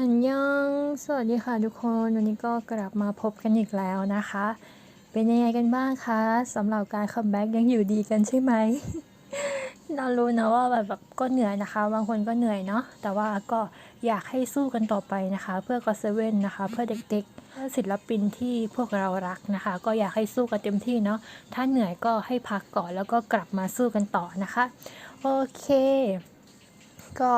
อันยองสวัสดีค่ะทุกคน วันนี้ก็กลับมาพบกันอีกแล้วนะคะ เป็นยังไงกันบ้างคะสำหรับการคัมแบ็กยังอยู่ดีกันใช่ไหม เรารู้นะว่าแบบแบบก็เหนื่อยนะคะ บางคนก็เหนื่อยเนาะแต่ว่าก็อยากให้สู้กันต่อไปนะคะ เพื่อก็เซเว่นนะคะ เพื่อเด็กๆเพื่อศิลปินที่พวกเรารักนะคะ ก็อยากให้สู้กันเต็มที่เนาะถ้าเหนื่อยก็ให้พักก่อนแล้วก็กลับมาสู้กันต่อนะคะ โอเค ก็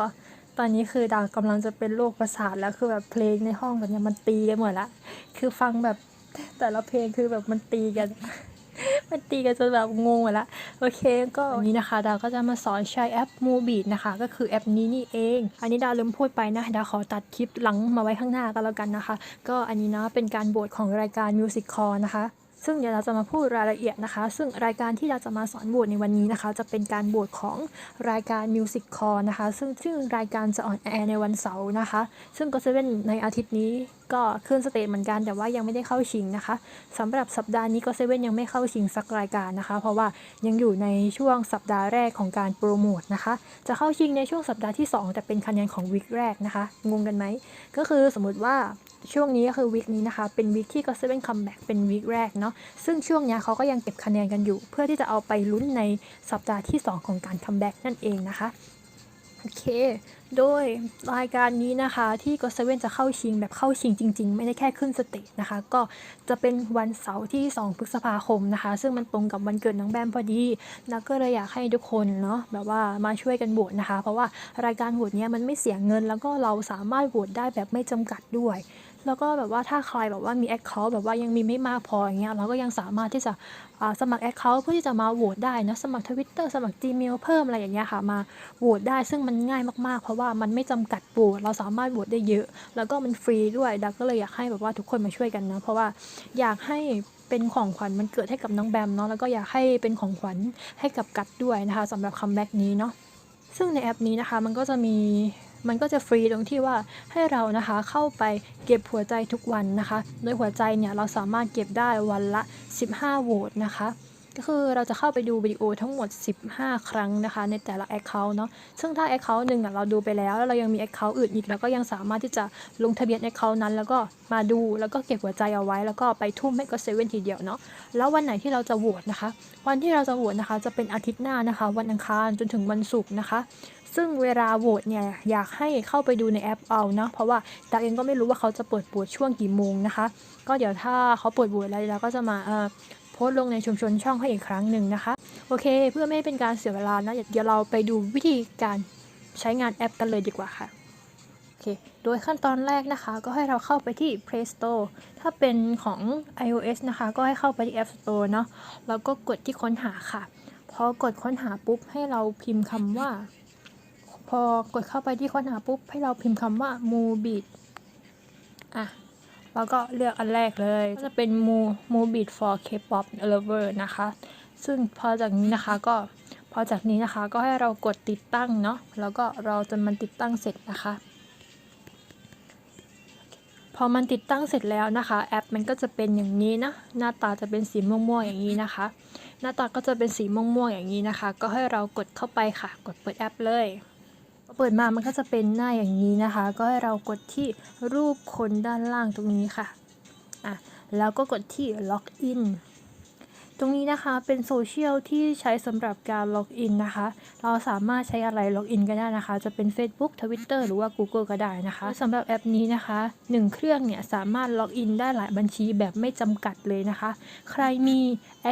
ตอนนี้คือดาวกำลังจะเป็นโรคประสาทแล้วคือแบบเพลงในห้องแบบเนี้ยมันตีกันหมดละ คือฟังแบบแต่ละเพลงคือแบบมันตีกัน มันตีกันจนแบบงงหมดละ โอเคก็วันนี้นะคะ ดาวก็จะมาสอนใช้แอป m o b i t นะคะ ก็คือแอปนี้นี่เอง อันนี้ดาวลืมพูดไปนะ ดาวขอตัดคลิปหลังมาไว้ข้างหน้ากันแล้วกันนะคะ ก็อันนี้นะเป็นการบทของรายการ Music Call นะคะ ซึ่งเดี๋ยวเราจะมาพูดรายละเอียดนะคะ ซึ่งรายการที่เราจะมาสอนโบทในวันนี้นะคะ จะเป็นการโบทของรายการ Music Call นะคะ ซึ่งซึ่งรายการจะออนแอร์ในวันเสาร์นะคะ ซึ่งก็จะเป็นในอาทิตย์นี้ก็ขึ้นสเตจเหมือนกันแต่ว่ายังไม่ได้เข้าชิงนะคะสำหรับสัปดาห์นี้ก็เซเว่นยังไม่เข้าชิงสักรายการนะคะ เพราะว่ายังอยู่ในช่วงสัปดาห์แรกของการโปรโมทนะคะ จะเข้าชิงในช่วงสัปดาห์ที่ 2 แต่เป็นคะแนนของวีคแรกนะคะ งงกันไหม ก็คือสมมติว่า ช่วงนี้ก็คือวีคนี้นะคะ เป็นวีคที่ก็เซเว่นคัมแบ็กเป็นวีคแรกเนาะซึ่งช่วงนี้เขาก็ยังเก็บคะแนนกันอยู่ เพื่อที่จะเอาไปลุ้นในสัปดาห์ที่ 2 ของการคัมแบ็กนั่นเองนะคะโอเค โดยรายการนี้นะคะที่ก็เซเว่นจะเข้าชิงแบบเข้าชิงจริง ๆ ไม่ได้แค่ขึ้นสเตจนะคะ ก็จะเป็นวันเสาร์ที่ 2 พฤษภาคมนะคะ ซึ่งมันตรงกับวันเกิดน้องแบมพอดีแล้วก็เลยอยากให้ทุกคนเนาะแบบว่ามาช่วยกันโหวตนะคะ เพราะว่ารายการโหวตเนี้ยมันไม่เสียเงินแล้วก็เราสามารถโหวตได้แบบไม่จำกัดด้วย แล้วก็แบบว่าถ้าใครแบบว่ามีแอคเคาท์แบบว่ายังมีไม่มากพออย่างเงี้ยเราก็ยังสามารถที่จะสมัครแอคเคาท์เพื่อที่จะมาโหวตได้นะสมัครทวิตเตอร์สมัคร Gmail เพิ่มอะไรอย่างเงี้ยค่ะมาโหวตได้ซึ่งมันง่ายมากๆ เพราะว่ามันไม่จำกัดโหวตเราสามารถโหวตได้เยอะ แล้วก็มันฟรีด้วยดักก็เลยอยากให้แบบว่าทุกคนมาช่วยกันนะเพราะว่าอยากให้เป็นของขวัญมันเกิดให้กับน้องแบมเนาะแล้วก็อยากให้เป็นของขวัญให้กับกัดด้วยนะคะสำหรับคัมแบ็กนี้เนาะซึ่งในแอปนี้นะคะมันก็จะมี มันก็จะฟรีตรงที่ว่าให้เรานะคะเข้าไปเก็บหัวใจทุกวันนะคะ โดยหัวใจเนี่ยเราสามารถเก็บได้วันละ 15 โหวตนะคะก็คือเราจะเข้าไปดูวิดีโอทั้งหมด 15 ครั้งนะคะ ในแต่ละ Account เนาะซึ่งถ้า Account หนึ่งอะเราดูไปแล้วแล้วเรายังมี Account อื่นอีกเราก็ยังสามารถที่จะลงทะเบียน Account นั้น แล้วก็มาดูแล้วก็เก็บหัวใจเอาไว้ แล้วก็ไปทุ่มให้ก็เซเว่นทีเดียวเนาะแล้ววันไหนที่เราจะโหวตนะคะ วันที่เราจะโหวตนะคะ จะเป็นอาทิตย์หน้านะคะ วันอังคารจนถึงวันศุกร์นะคะ ซึ่งเวลาโหวตเนี่ยอยากให้เข้าไปดูในแอปเอาเนาะเพราะว่าดาวเองก็ไม่รู้ว่าเขาจะเปิดโหวตช่วงกี่โมงนะคะ ก็เดี๋ยวถ้าเขาเปิดโหวตแล้วเราก็จะมาโพสต์ลงในชุมชนช่องให้อีกครั้งหนึ่งนะคะ โอเค เพื่อไม่ให้เป็นการเสียเวลานะเดี๋ยวเราไปดูวิธีการใช้งานแอปกันเลยดีกว่าค่ะโอเคโดยขั้นตอนแรกนะคะ ก็ให้เราเข้าไปที่ Play Store ถ้าเป็นของ iOS นะคะ ก็ให้เข้าไปที่ App Store เนาะแล้วก็กดที่ค้นหาค่ะพอกดค้นหาปุ๊บให้เราพิมพ์คำว่า พอกดเข้าไปที่ค้นหาปุ๊บ ให้เราพิมพ์คำว่า m o b i t อะแล้วก็เลือกอันแรกเลยก็จะเป็น Mo m o b i t for K-pop lover นะคะ ซึ่งพอจากนี้นะคะก็พอจากนี้นะคะก็ให้เรากดติดตั้งเนาะแล้วก็เราจนมันติดตั้งเสร็จนะคะ พอมันติดตั้งเสร็จแล้วนะคะ แอปมันก็จะเป็นอย่างนี้นะหน้าตาจะเป็นสีม่วงๆอย่างนี้นะคะ หน้าตาก็จะเป็นสีม่วงๆอย่างนี้นะคะ ก็ให้เรากดเข้าไปค่ะ กดเปิดแอปเลย เปิดมามันก็จะเป็นหน้าอย่างนี้นะคะ ก็ให้เรากดที่รูปคนด้านล่างตรงนี้ค่ะอะแล้วก็กดที่ล็อกอิน ตรงนี้นะคะเป็นโซเชียลที่ใช้สำหรับการล็อกอินนะคะ เราสามารถใช้อะไรล็อกอินก็ได้นะคะ จะเป็น Facebook Twitter หรือว่า Google ก็ได้นะคะสำหรับแอปนี้นะคะ 1 เครื่องเนี่ยสามารถล็อกอินได้หลายบัญชีแบบไม่จำกัดเลยนะคะ ใครมี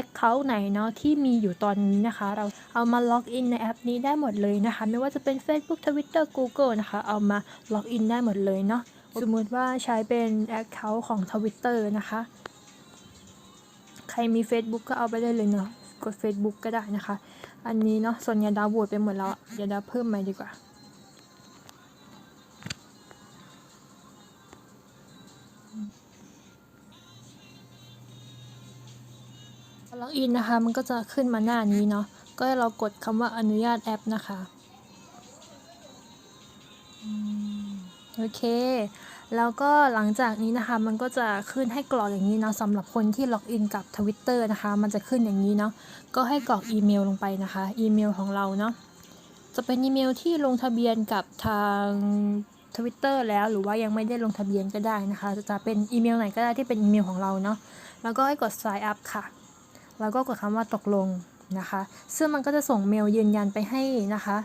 Account ไหนเนาะที่มีอยู่ตอนนี้นะคะ เราเอามาล็อกอินในแอปนี้ได้หมดเลยนะคะ ไม่ว่าจะเป็น Facebook Twitter Google นะคะ เอามาล็อกอินได้หมดเลยเนาะสมมติว่าใช้เป็น Account ของ Twitter นะคะ รมี Facebook ก็เอาไปได้เลยเนาะกด Facebook ก็ได้นะคะ อันนี้เนาะส่วนใหญ่ดาวโหวตไปหมดแล้วยวดาวเพิ่มใหม่ดีกว่าล็อกอินนะคะ มันก็จะขึ้นมาหน้านี้เนาะ ก็ให้เรากดคำว่าอนุญาตแอปนะคะ อืม โอเค แล้วก็หลังจากนี้นะคะ มันก็จะขึ้นให้กรอกอย่างนี้เนาะสำหรับคนที่ล็อกอินกับ Twitter นะคะ มันจะขึ้นอย่างนี้เนาะ ก็ให้กรอกอีเมลลงไปนะคะ อีเมลของเราเนาะ จะเป็นอีเมลที่ลงทะเบียนกับทาง Twitter แล้ว หรือว่ายังไม่ได้ลงทะเบียนก็ได้นะคะ จะเป็นอีเมลไหนก็ได้ที่เป็นอีเมลของเราเนาะ แล้วก็ให้กด sign up ค่ะ แล้วก็กดคำว่าตกลงนะคะ ซึ่งมันก็จะส่งเมลยืนยันไปให้นะคะ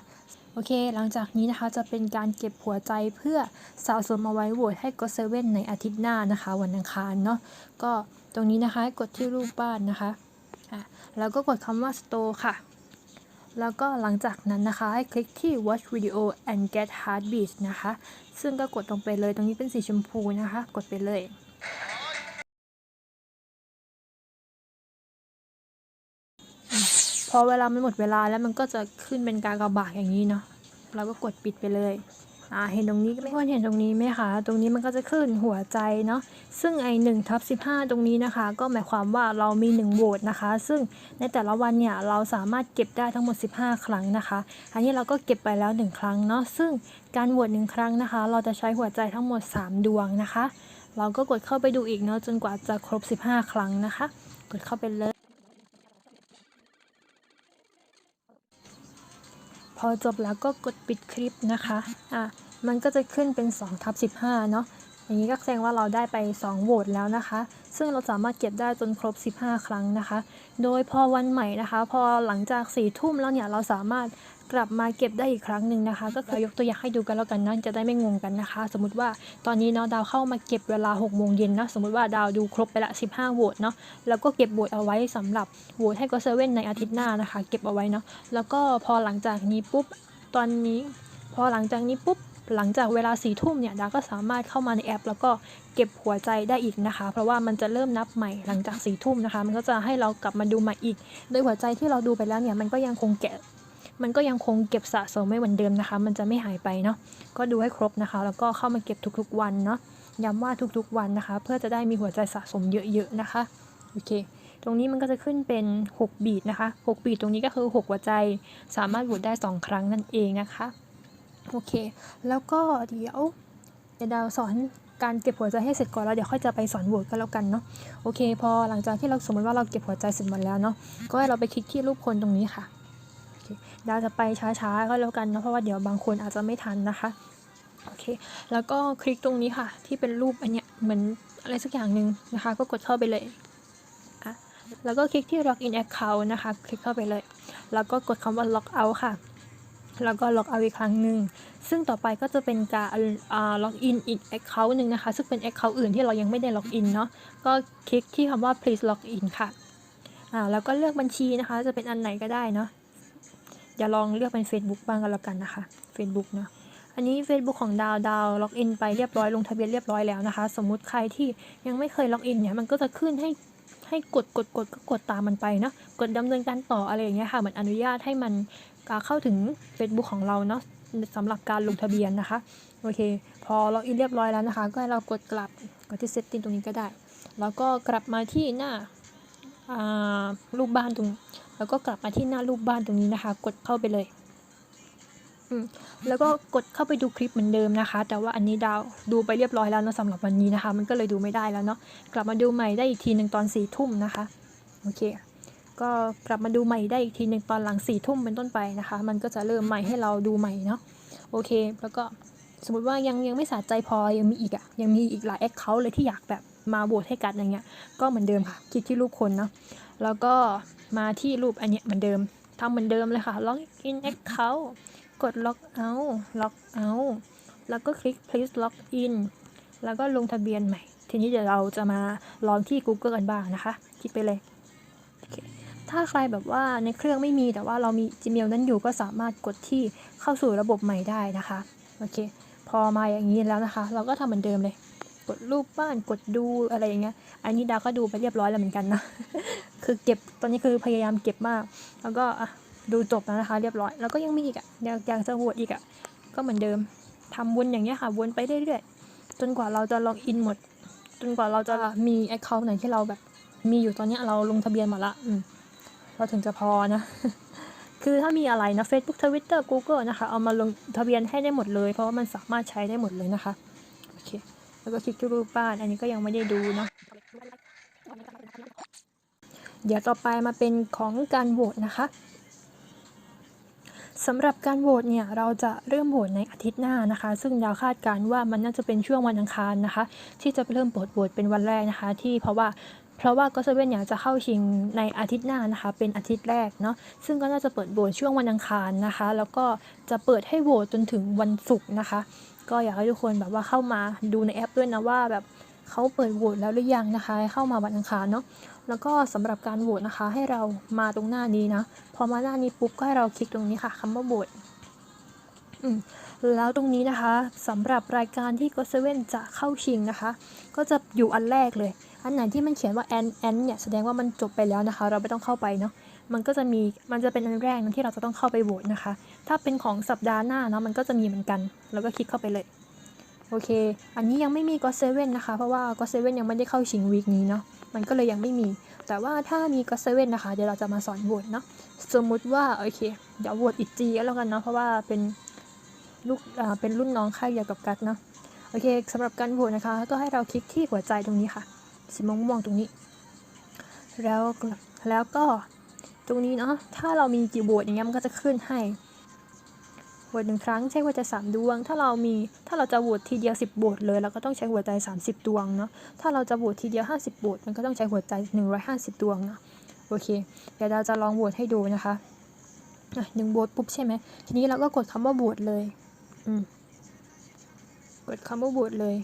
โอเค หลังจากนี้นะคะจะเป็นการเก็บหัวใจเพื่อสะสมเอาไว้โหวตให้ก็เซเว่นในอาทิตย์หน้านะคะ วันอังคารเนาะก็ตรงนี้นะคะกดที่รูปบ้านนะคะอะแล้วก็กดคำว่า store ค่ะ แล้วก็หลังจากนั้นนะคะให้คลิกที่ watch video and get heartbeat นะคะ ซึ่งก็กดลงไปเลยตรงนี้เป็นสีชมพูนะคะ กดไปเลย อเวลามันหมดเวลาแล้วมันก็จะขึ้นเป็นการกระบาดอย่างนี้เนาะเราก็กดปิดไปเลยอ่าเห็นตรงนี้ไม่ควรเห็นตรงนี้ไหมคะตรงนี้มันก็จะขึ้นหัวใจเนาะซึ่งไอหนึ่งทับสิบห้าตรงนี้นะคะ ก็หมายความว่าเรามีหนึ่งโหวตนะคะ ซึ่งในแต่ละวันเนี่ยเราสามารถเก็บได้ทั้งหมด 15 ครั้งนะคะ อันนี้เราก็เก็บไปแล้ว 1 ครั้งเนาะซึ่งการโหวตหนึ่งครั้งนะคะ เราจะใช้หัวใจทั้งหมด 3 ดวงนะคะ เราก็กดเข้าไปดูอีกเนาะจนกว่าจะครบ 15 ครั้งนะคะ กดเข้าไปเลย พ อจบแล้วก็กดปิดคลิปนะคะอะมันก็จะขึ้นเป็น2ทับ15 เนาะอย่างนี้ก็แสดงว่าเราได้ไป 2 โหวตแล้วนะคะ ซึ่งเราสามารถเก็บได้จนครบ 15 ครั้งนะคะ โดยพอวันใหม่นะคะ พอหลังจาก4ี่ทุ่มแล้วเนี่ยเราสามารถ กลับมาเก็บได้อีกครั้งหนึ่งนะคะ ก็คือยกตัวอย่างให้ดูกันแล้วกันนะจะได้ไม่งงกันนะคะ สมมติว่าตอนนี้เนาะดาวเข้ามาเก็บเวลา6โมงเย็นนะสมมติว่าดาวดูครบไปละ 15โหวตเนาะแล้วก็เก็บโหวตเอาไว้สำหรับโหวตให้ก็เซเว่นในอาทิตย์หน้านะคะ เก็บเอาไว้เนาะแล้วก็พอหลังจากนี้ปุ๊บตอนนี้ พอหลังจากนี้ปุ๊บหลังจากเวลาสี่ทุ่มเนี่ยดาก็สามารถเข้ามาในแอป แล้วก็เก็บหัวใจได้อีกนะคะ เพราะว่ามันจะเริ่มนับใหม่หลังจากสี่ทุ่มนะคะ มันก็จะให้เรากลับมาดูใหม่อีก โดยหัวใจที่เราดูไปแล้วเนี่ยมันก็ยังคงแกะ มันก็ยังคงเก็บสะสมไม่เหมือนเดิมนะคะ มันจะไม่หายไปเนาะก็ดูให้ครบนะคะ แล้วก็เข้ามาเก็บทุกๆวันเนาะย้ำว่าทุกๆวันนะคะ เพื่อจะได้มีหัวใจสะสมเยอะๆนะคะโอเค ตรงนี้มันก็จะขึ้นเป็น 6 บีทนะคะ 6 บีทตรงนี้ก็คือ 6 หัวใจ สามารถโหวตได้ 2 ครั้งนั่นเองนะคะโอเค แล้วก็เดี๋ยวเดี๋ยวดาวสอนการเก็บหัวใจให้เสร็จก่อนแล้วเดี๋ยวค่อยจะไปสอนโหวตกันแล้วกันเนาะโอเค พอหลังจากที่เราสมมติว่าเราเก็บหัวใจเสร็จหมดแล้วเนาะก็ให้เราไปคลิกที่รูปคนตรงนี้ค่ะ เคดาวจะไปช้าๆก็แล้วกันเนาะเพราะว่าเดี๋ยวบางคนอาจจะไม่ทันนะคะโอเค แล้วก็คลิกตรงนี้ค่ะ ที่เป็นรูปอันเนี้ยเหมือนอะไรสักอย่างหนึ่งนะคะ ก็กดเข้าไปเลยอะแล้วก็คลิกที่ login account นะคะ คลิกเข้าไปเลย แล้วก็กดคำว่า log out ค่ะ แล้วก็ log out อีกครั้งหนึ่ง ซึ่งต่อไปก็จะเป็นการอ่า log in อีก account หนึ่งนะคะ ซึ่งเป็น account อื่นที่เรายังไม่ได้ log in เนาะ ก็คลิกที่คำว่า please log in ค่ะ อ่า แล้วก็เลือกบัญชีนะคะ จะเป็นอันไหนก็ได้เนาะ อย่าลองเลือกเป็น Facebook บ้างก็แล้วกันนะคะ Facebook เนาะอันนี้ Facebook ของดาวดาวล็อกอินไปเรียบร้อยลงทะเบียนเรียบร้อยแล้วนะคะ สมมุติใครที่ยังไม่เคยล็อกอินเนี่ยมันก็จะขึ้นให้ให้กดกดกดก็กดตามมันไปเนาะกดดำเนินการต่ออะไรอย่างเงี้ยค่ะเหมือนอนุญาตให้มันเข้าถึง Facebook ของเราเนาะสำหรับการลงทะเบียนนะคะโอเค พอล็อกอินเรียบร้อยแล้วนะคะ ก็ให้เรากดกลับกดที่ setting ตรงนี้ก็ได้ แล้วก็กลับมาที่หน้ารูปบ้านตรง แล้วก็กลับมาที่หน้ารูปบ้านตรงนี้นะคะ กดเข้าไปเลยอืมแล้วก็กดเข้าไปดูคลิปเหมือนเดิมนะคะ แต่ว่าอันนี้ดาวดูไปเรียบร้อยแล้วเนะสำหรับวันนี้นะคะ มันก็เลยดูไม่ได้แล้วเนาะกลับมาดูใหม่ได้อีกทีหนึ่งตอนสี่ทุ่มนะคะโอเค ก็กลับมาดูใหม่ได้อีกทีหนึ่งตอนหลังสี่ทุ่มเป็นต้นไปนะคะ มันก็จะเริ่มใหม่ให้เราดูใหม่เนาะโอเค แล้วก็สมมติว่ายังยังไม่สะใจพอยังมีอีกอะยังมีอีกหลายแอคเคาท์เลยที่อยากแบบมาโหวตให้กันอย่างเงี้ยก็เหมือนเดิมค่ะ คลิกที่รูปคนเนาะแล้วก็ มาที่รูปอันเนี้ยเหมือนเดิมทำเหมือนเดิมเลยค่ะ log in account กด log out log out แล้วก็คลิก please log in แล้วก็ลงทะเบียนใหม่ ทีนี้เดี๋ยวเราจะมาลองที่ Google กันบ้างนะคะ คลิกไปเลยโอเคถ้าใครแบบว่าในเครื่องไม่มีแต่ว่าเรามี Gmail นั้นอยู่ก็สามารถกดที่เข้าสู่ระบบใหม่ได้นะคะ โอเค พอมาอย่างนี้แล้วนะคะ เราก็ทำเหมือนเดิมเลย กดรูปบ้าน กดดูอะไรอย่างเงี้ย อันนี้ดาก็ดูไปเรียบร้อยแล้วเหมือนกันนะ คือเก็บตอนนี้คือพยายามเก็บมาก แล้วก็ดูจบแล้วนะคะ เรียบร้อย แล้วก็ยังมีอีกอะอยากอยากจะโหวตอีกอะก็เหมือนเดิมทำวนอย่างเงี้ยค่ะวนไปเรื่อยๆจนกว่าเราจะล็อกอินหมด จนกว่าเราจะมีแอคเคาท์ไหนที่เราแบบ มีอยู่ตอนนี้เราลงทะเบียนหมดละอืเราถึงจะพอนะคือถ้ามีอะไรนะ Facebook Twitter Google นะคะ เอามาลงทะเบียนให้ได้หมดเลย เพราะว่ามันสามารถใช้ได้หมดเลยนะคะ โอเค แล้วก็คลิกที่รูปบ้าน อันนี้ก็ยังไม่ได้ดูเนาะ เดี๋ยวต่อไปมาเป็นของการโหวตนะคะสำหรับการโหวตเนี่ยเราจะเริ่มโหวตในอาทิตย์หน้านะคะ ซึ่งดาวคาดการณ์ว่ามันน่าจะเป็นช่วงวันอังคารนะคะ ที่จะเริ่มเปิดโหวตเป็นวันแรกนะคะ ที่เพราะว่าเพราะว่าก็เซเว่นเนี่ยจะเข้าชิงในอาทิตย์หน้านะคะ เป็นอาทิตย์แรกเนาะซึ่งก็น่าจะเปิดโหวตช่วงวันอังคารนะคะ แล้วก็จะเปิดให้โหวตจนถึงวันศุกร์นะคะ ก็อยากให้ทุกคนแบบว่าเข้ามาดูในแอปด้วยนะว่าแบบ เขาเปิดโหวตแล้วหรือยังนะคะให้เข้ามาวันอังคารเนาะแล้วก็สำหรับการโหวตนะคะ ให้เรามาตรงหน้านี้นะ พอมาหน้านี้ปุ๊บก็ให้เราคลิกตรงนี้ค่ะคำว่าโหวตแล้วตรงนี้นะคะสำหรับรายการที่ก็เซเว่นจะเข้าชิงนะคะ ก็จะอยู่อันแรกเลย อันไหนที่มันเขียนว่าแอนแอนเนี่ยแสดงว่ามันจบไปแล้วนะคะ เราไม่ต้องเข้าไปเนาะมันก็จะมีมันจะเป็นอันแรกนะที่เราจะต้องเข้าไปโหวตนะคะ ถ้าเป็นของสัปดาห์หน้าเนาะมันก็จะมีเหมือนกัน แล้วก็คลิกเข้าไปเลย โอเค อันนี้ยังไม่มีก็เซเว่นนะคะ เพราะว่าก็เซเว่นยังไม่ได้เข้าชิงวีคนี้เนาะ มันก็เลยยังไม่มี แต่ว่าถ้ามีก็เซเว่นนะคะ เดี๋ยวเราจะมาสอนโหวตเนาะ สมมุติว่าโอเค เดี๋ยวโหวตอีจีก็แล้วกันเนาะ เพราะว่าเป็นลูกอ่าเป็นรุ่นน้องค่ายเดียวกับกัดเนาะ โอเคสำหรับการโหวตนะคะ ก็ให้เราคลิกที่หัวใจตรงนี้ค่ะ สีม่วงๆตรงนี้ แล้วแล้วก็ตรงนี้เนาะ ถ้าเรามีกี่โหวตอย่างเงี้ยมันก็จะขึ้นให้ โหวตหนึ่งครั้งใช้หัวใจ3ดวง ถ้าเรามีถ้าเราจะโหวตทีเดียว10โหวตเลยเราก็ต้องใช้หัวใจ 30 ดวงเนาะถ้าเราจะโหวตทีเดียว 50โหวตมันก็ต้องใช้หัวใจ 150 ดวงเนาะโอเค เดี๋ยวเราจะลองโหวตให้ดูนะคะหนึ่งโหวตปุ๊บใช่ไหมทีนี้เราก็กดคำว่าโหวตเลยอืมกดคำว่าโหวตเลย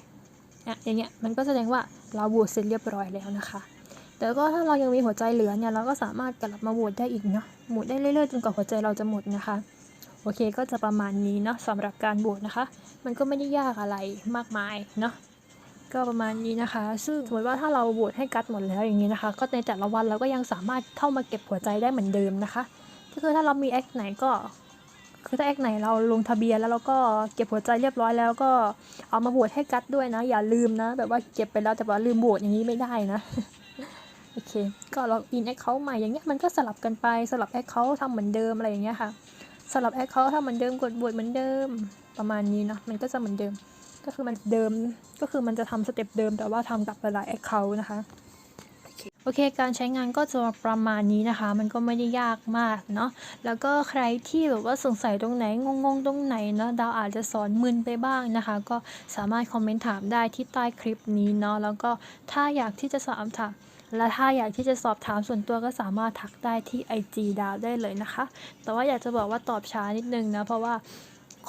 อะอย่างเงี้ยมันก็แสดงว่าเราโหวตเสร็จเรียบร้อยแล้วนะคะแต่ก็ถ้าเรายังมีหัวใจเหลือเนี่ยเราก็สามารถกลับมาโหวตได้อีกเนาะโหวตได้เรื่อยๆจนกว่าหัวใจเราจะหมดนะคะ โอเคก็จะประมาณนี้เนาะสำหรับการโหวตนะคะ มันก็ไม่ได้ยากอะไรมากมายเนาะก็ประมาณนี้นะคะ ซึ่งสมมติว่าถ้าเราโหวตให้กัดหมดแล้วอย่างนี้นะคะ ก็ในแต่ละวันเราก็ยังสามารถเข้ามาเก็บหัวใจได้เหมือนเดิมนะคะก็คือถ้าเรามีแอคไหนก็ คือถ้าแอคไหนเราลงทะเบียนแล้วเราก็เก็บหัวใจเรียบร้อยแล้วก็เอามาโหวตให้กัดด้วยนะ อย่าลืมนะ แบบว่าเก็บไปแล้วแต่ว่าลืมโหวตอย่างนี้ไม่ได้นะโอเค ก็เราอินแอคเคาท์ใหม่อย่างเงี้ยมันก็สลับกันไปสลับแอคเคาท์ทำเหมือนเดิมอะไรอย่างเงี้ยค่ะ สลับแอคเคาท์ถ้าเหมือนเดิมกดบวชเหมือนเดิมประมาณนี้เนาะมันก็จะเหมือนเดิม ก็คือมันเดิมก็คือมันจะทำสเต็ปเดิมแต่ว่าทำกับหลายแอคเคาท์นะคะโอเค การใช้งานก็จะประมาณนี้นะคะ มันก็ไม่ได้ยากมากเนาะ แล้วก็ใครที่แบบว่าสงสัยตรงไหน งงๆ ตรงไหนเนาะ ดาวอาจจะสอนมึนไปบ้างนะคะ ก็สามารถคอมเมนต์ถามได้ที่ใต้คลิปนี้เนาะ แล้วก็ถ้าอยากที่จะสอบถาม และถ้าอยากที่จะสอบถามส่วนตัวก็สามารถทักได้ที่ IG ดาวได้เลยนะคะ แต่ว่าอยากจะบอกว่าตอบช้านิดนึงนะเพราะว่า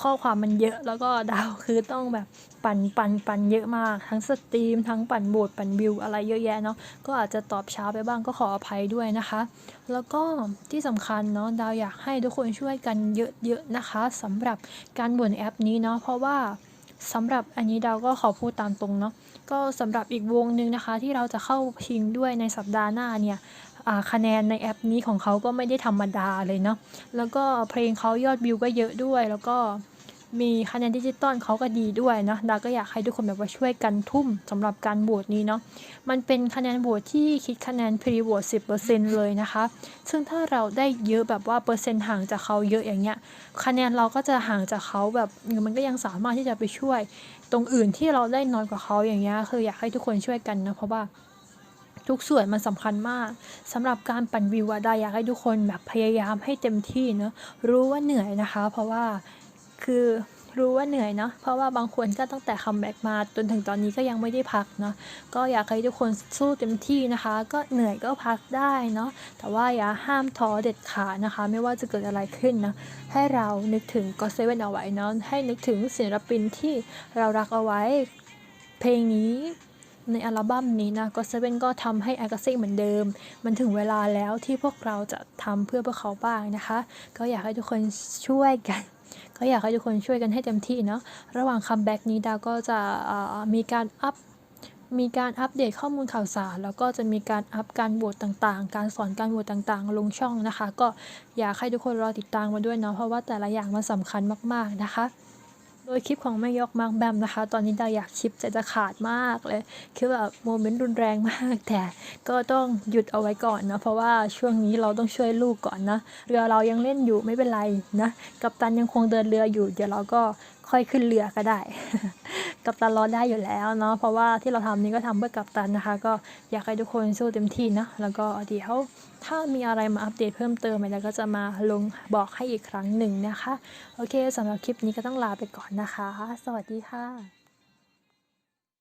ข้อความมันเยอะแล้วก็ดาวคือต้องแบบปั่นปั่นปั่นเยอะมาก ทั้งสตรีม ทั้งปั่นโบดปั่นวิวอะไรเยอะแยะเนาะก็อาจจะตอบช้าไปบ้างก็ขออภัยด้วยนะคะ แล้วก็ที่สำคัญเนาะดาวอยากให้ทุกคนช่วยกันเยอะๆนะคะสำหรับการบ่นแอปนี้เนาะเพราะว่าสำหรับอันนี้ดาวก็ขอพูดตามตรงเนาะ ก็สำหรับอีกวงหนึ่งนะคะที่เราจะเข้าชิงด้วยในสัปดาห์หน้าเนี่ยคะแนนในแอปนี้ของเขาก็ไม่ได้ธรรมดาเลยเนาะแล้วก็เพลงเขายอดวิวก็เยอะด้วยแล้วก็ มีคะแนนดิจิตอลเขาก็ดีด้วยเนาะดาก็อยากให้ทุกคนแบบว่าช่วยกันทุ่มสำหรับการโหวตนี้เนาะมันเป็นคะแนนโหวตที่คิดคะแนนพรีโหวต10%เลยนะคะ ซึ่งถ้าเราได้เยอะแบบว่าเปอร์เซ็นต์ห่างจากเขาเยอะอย่างเงี้ยคะแนนเราก็จะห่างจากเขาแบบมันก็ยังสามารถที่จะไปช่วย ตรงอื่นที่เราได้น้อยกว่าเขาอย่างเงี้ยคืออยากให้ทุกคนช่วยกันนะเพราะว่าทุกส่วนมันสำคัญมากสำหรับการปั่นวิวได้อยากให้ทุกคนแบบพยายามให้เต็มที่เนะรู้ว่าเหนื่อยนะคะ เพราะว่า คือรู้ว่าเหนื่อยเนาะ เพราะว่าบางคนก็ตั้งแต่คัมแบ็กมาจนถึงตอนนี้ก็ยังไม่ได้พักเนาะ ก็อยากให้ทุกคนสู้เต็มที่นะคะ ก็เหนื่อยก็พักได้เนาะ แต่ว่าอย่าห้ามท้อเด็ดขาดนะคะ ไม่ว่าจะเกิดอะไรขึ้นนะ ให้เรานึกถึงก็เซเว่นเอาไว้เนาะ ให้นึกถึงศิลปินที่เรารักเอาไว้ เพลงนี้ในอัลบั้มนี้นะก็เซเว่นก็ทำให้อากาเซ่เหมือนเดิม มันถึงเวลาแล้วที่พวกเราจะทำเพื่อพวกเขาบ้างนะคะ ก็อยากให้ทุกคนช่วยกัน ก็อยากให้ทุกคนช่วยกันให้เต็มที่เนาะระหว่างคัมแบ็กนี้ดาวก็จะมีการอัพมีการอัปเดตข้อมูลข่าวสาร แล้วก็จะมีการอัพการโหวตต่างๆ การสอนการโหวตต่างๆ ลงช่องนะคะ ก็อยากให้ทุกคนรอติดตามมาด้วยเนาะเพราะว่าแต่ละอย่างมันสำคัญมากๆนะคะ โดยคลิปของแม่ยกมากแบมนะคะ ตอนนี้ดาอยากคลิปจะจะขาดมากเลยคือแบบโมเมนต์รุนแรงมาก แต่ก็ต้องหยุดเอาไว้ก่อนนะเพราะว่าช่วงนี้เราต้องช่วยลูกก่อนนะเรือเรายังเล่นอยู่ไม่เป็นไรนะ กัปตันยังคงเดินเรืออยู่ เดี๋ยวเราก็ค่อยขึ้นเรือก็ได้ กัปตันรอได้อยู่แล้วเนาะเพราะว่าที่เราทำนี้ก็ทำเพื่อกัปตันนะคะ ก็อยากให้ทุกคนสู้เต็มที่นะแล้วก็เดี๋ยว ถ้ามีอะไรมาอัปเดตเพิ่มเติมแล้วก็จะมาลงบอกให้อีกครั้งหนึ่งนะคะ โอเคสำหรับคลิปนี้ก็ต้องลาไปก่อนนะคะ สวัสดีค่ะ